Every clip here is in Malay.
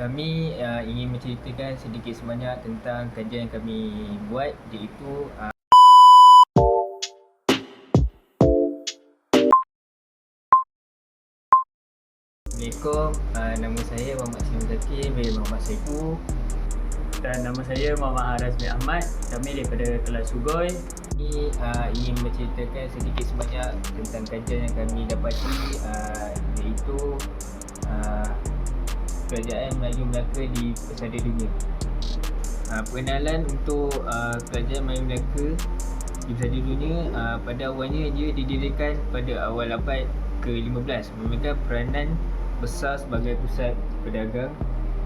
Kami uh, ingin menceritakan sedikit sebanyak tentang kajian yang kami buat iaitu uh, Assalamualaikum, uh, nama saya Muhammad Syam Zakir bin Muhammad Saifu Dan nama saya Muhammad Haras bin Ahmad Kami daripada kelas Sugoi Kami uh, ingin menceritakan sedikit sebanyak tentang kajian yang kami dapati uh, iaitu uh, kerajaan Melayu Melaka di pesada dunia. Uh, perkenalan untuk uh, kerajaan Melayu Melaka di pesada dunia uh, pada awalnya dia didirikan pada awal abad ke-15 memegang peranan besar sebagai pusat pedagang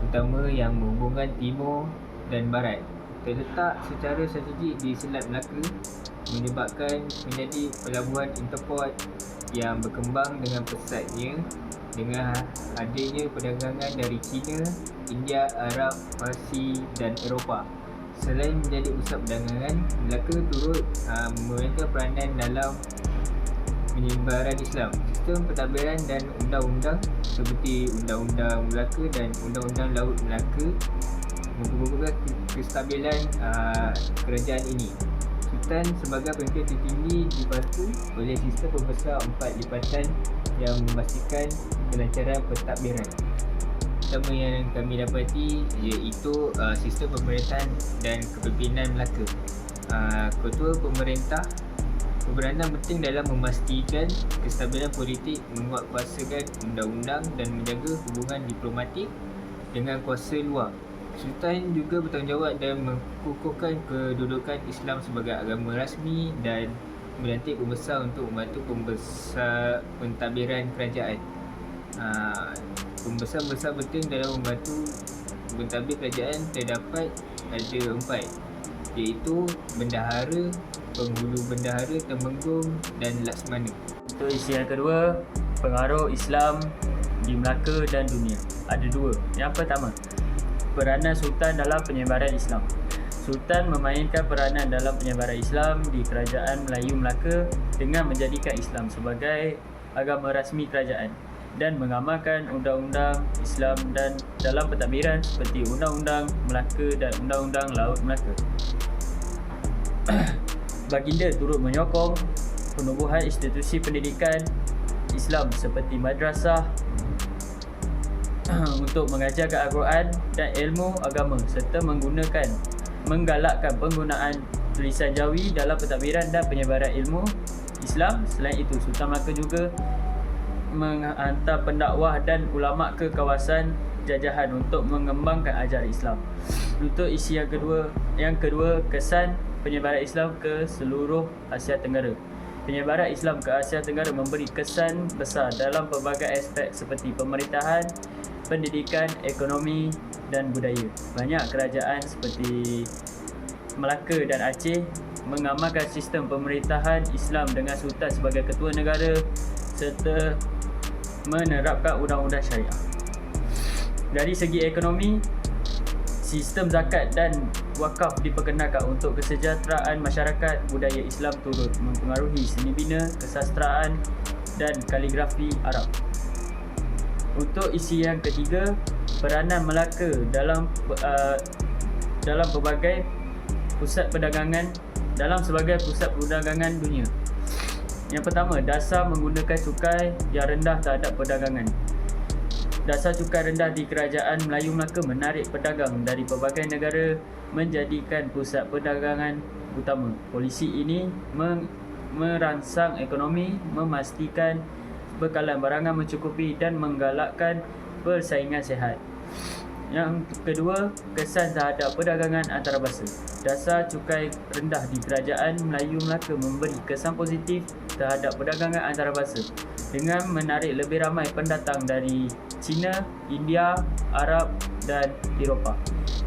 utama yang menghubungkan timur dan barat. Terletak secara strategik di Selat Melaka menyebabkan menjadi pelabuhan interport yang berkembang dengan pesatnya dengan adanya perdagangan dari China, India, Arab, Parsi dan Eropah. Selain menjadi pusat perdagangan, Melaka turut uh, memainkan peranan dalam penyebaran Islam. Sistem pentadbiran dan undang-undang seperti Undang-Undang Melaka dan Undang-Undang Laut Melaka memperkukuhkan kestabilan uh, kerajaan ini. Sultan sebagai pemimpin tertinggi dibantu oleh sistem pembesar empat lipatan yang memastikan kelancaran pentadbiran. Pertama yang kami dapati iaitu uh, sistem pemerintahan dan kepimpinan Melaka. Uh, ketua pemerintah Pemberanan penting dalam memastikan kestabilan politik menguatkuasakan undang-undang dan menjaga hubungan diplomatik dengan kuasa luar. Sultan juga bertanggungjawab dan mengukuhkan kedudukan Islam sebagai agama rasmi dan melantik pembesar untuk membantu pembesar pentadbiran kerajaan. Uh, pembesar-pembesar penting dalam membantu pentadbir kerajaan terdapat ada empat iaitu bendahara, penghulu bendahara, temenggung dan laksmana. Untuk isi yang kedua Pengaruh Islam di Melaka dan dunia Ada dua Yang pertama Peranan Sultan dalam penyebaran Islam Sultan memainkan peranan dalam penyebaran Islam di Kerajaan Melayu Melaka dengan menjadikan Islam sebagai agama rasmi kerajaan dan mengamalkan undang-undang Islam dan dalam pentadbiran seperti Undang-Undang Melaka dan Undang-Undang Laut Melaka. Baginda turut menyokong penubuhan institusi pendidikan Islam seperti madrasah untuk mengajarkan Al-Quran dan ilmu agama serta menggunakan menggalakkan penggunaan tulisan Jawi dalam pentadbiran dan penyebaran ilmu Islam. Selain itu, Sultan Melaka juga menghantar pendakwah dan ulama ke kawasan jajahan untuk mengembangkan ajaran Islam. Untuk isi yang kedua, yang kedua kesan penyebaran Islam ke seluruh Asia Tenggara. Penyebaran Islam ke Asia Tenggara memberi kesan besar dalam pelbagai aspek seperti pemerintahan, pendidikan, ekonomi dan budaya. Banyak kerajaan seperti Melaka dan Aceh mengamalkan sistem pemerintahan Islam dengan sultan sebagai ketua negara serta menerapkan undang-undang syariah. Dari segi ekonomi, sistem zakat dan wakaf diperkenalkan untuk kesejahteraan masyarakat budaya Islam turut mempengaruhi seni bina, kesastraan dan kaligrafi Arab. Untuk isi yang ketiga, peranan Melaka dalam uh, dalam pelbagai pusat perdagangan dalam sebagai pusat perdagangan dunia. Yang pertama, dasar menggunakan cukai yang rendah terhadap perdagangan. Dasar cukai rendah di kerajaan Melayu Melaka menarik pedagang dari pelbagai negara menjadikan pusat perdagangan utama. Polisi ini meng- merangsang ekonomi, memastikan bekalan barangan mencukupi dan menggalakkan persaingan sehat. Yang kedua, kesan terhadap perdagangan antarabangsa. Dasar cukai rendah di kerajaan Melayu Melaka memberi kesan positif terhadap perdagangan antarabangsa dengan menarik lebih ramai pendatang dari China, India, Arab dan Eropah.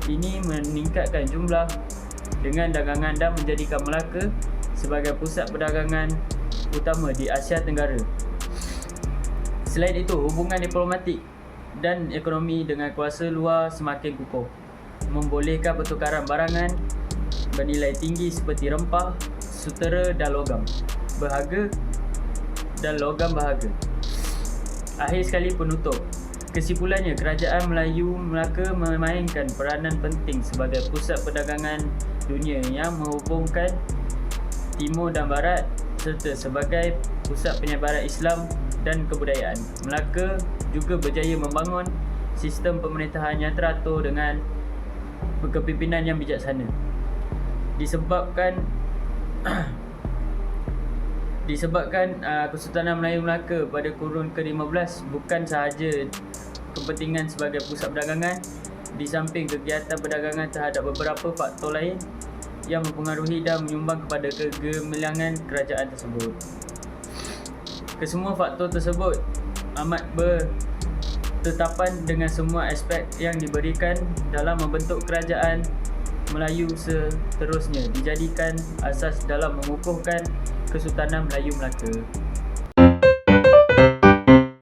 Ini meningkatkan jumlah dengan dagangan dan menjadikan Melaka sebagai pusat perdagangan utama di Asia Tenggara. Selain itu, hubungan diplomatik dan ekonomi dengan kuasa luar semakin kukuh. Membolehkan pertukaran barangan bernilai tinggi seperti rempah, sutera dan logam berharga dan logam berharga. Akhir sekali penutup. Kesimpulannya, Kerajaan Melayu Melaka memainkan peranan penting sebagai pusat perdagangan dunia yang menghubungkan timur dan barat serta sebagai pusat penyebaran Islam dan kebudayaan. Melaka juga berjaya membangun sistem pemerintahan yang teratur dengan kepimpinan yang bijaksana. Disebabkan disebabkan uh, Kesultanan Melayu Melaka pada kurun ke-15 bukan sahaja kepentingan sebagai pusat perdagangan di samping kegiatan perdagangan terhadap beberapa faktor lain yang mempengaruhi dan menyumbang kepada kegemilangan kerajaan tersebut. Kesemua faktor tersebut amat bertetapan dengan semua aspek yang diberikan dalam membentuk kerajaan Melayu seterusnya dijadikan asas dalam mengukuhkan Kesultanan Melayu Melaka.